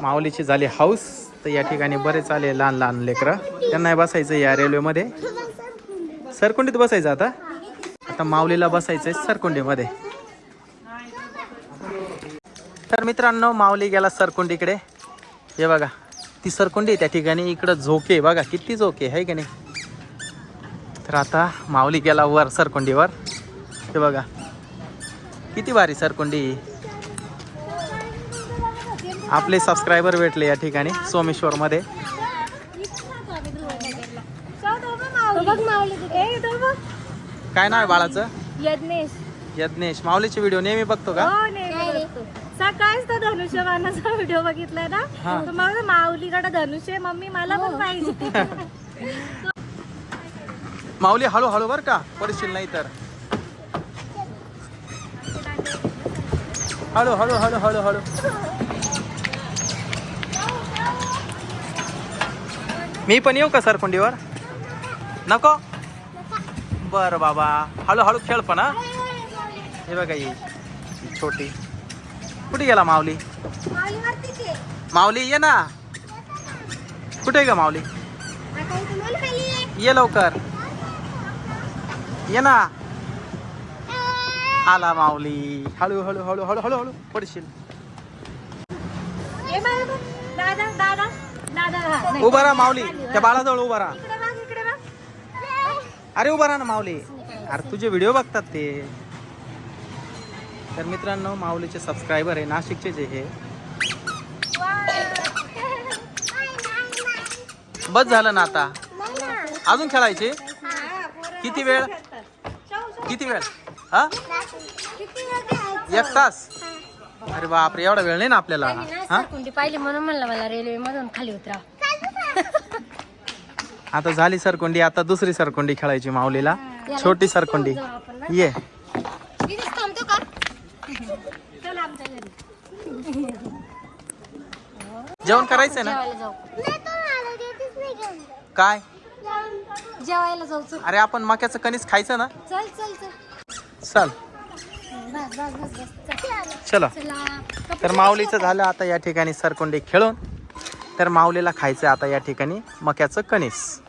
माऊलीची झाली हाऊस. तर या ठिकाणी बरेच आले लहान लहान लेकरं. त्यांना बसायचं या रेल्वेमध्ये. सरकुंडीत बसायचं आता? आता माऊलीला बसायचंय सरकुंडीमध्ये. तर मित्रांनो माऊली गेला सरकुंडीकडे. हे बघा ती सरकुंडी त्या ठिकाणी इकडं झोके बघा किती झोके आहे की नाही? तर आता माऊली गेला वर सरकुंडीवर. हे बघा किती भारी सरकुंडी. आपले सबस्क्रायबर भेटले या ठिकाणी सोमेश्वरमध्ये. काय नाव आहे बाळाचं? यज्ञेश. यज्ञेश. माऊलीचे व्हिडिओ नेहमी बघतो का? हो नेहमी बघतो. सकाळीच तर धनुष्यबाणाचा व्हिडिओ बघितलाय ना? हा. तर मग माऊलीकडे धनुष्य आहे, मम्मी मला पण पाहिजे. माऊली हळू हळू बर का? पडशील नाही तर. हळू हळू हळू हळू हळू. मी पण येऊ का सरकुंडीवर नको? बर बाबा. हळूहळू खेळ पण हा. हे बघा ही छोटी. कुठे गेला माऊली? माऊली ये ना. कुठे आहे का माऊली? ये लवकर. ये ना. आला माऊली. हळू हळू हळू हळू हळू हळू. पडशील. दादा दादा उभा राहा माऊली. त्या बाळाजवळ उभा राहा. इकडे बघ इकडे बघ. अरे उभा राहा ना माऊली. अरे तुझे व्हिडिओ बघतात ते. तर मित्रांनो माऊलीचे सबस्क्रायबर आहे नाशिकचे जे हे. बस झालं ना आता. अजून खेळायचे? किती वेळ? किती वेळ? हा? एक तास? अरे बापरे एवढा वेळ नाही ना आपल्याला. हा? कुंडी पाहिली म्हणून म्हणलं मला रेल्वे मधून खाली उतरा आता झाली सरकुंडी आता दुसरी सरकुंडी खेळायची माऊलीला. छोटी सरकुंडी. ये. जेवण करायचंय ना? जेवायला जाऊ. काय? जेवायला जाऊ चल. अरे आपण मक्याचं कणीस खायचं ना? चल चल चल. चल. बस बस बस बस. चल. चला. चला. तर माऊलीचं झालं आता या ठिकाणी सरकुंडी खेळून. तर माऊलीला खायचं आता या ठिकाणी मक्याचं कणीस.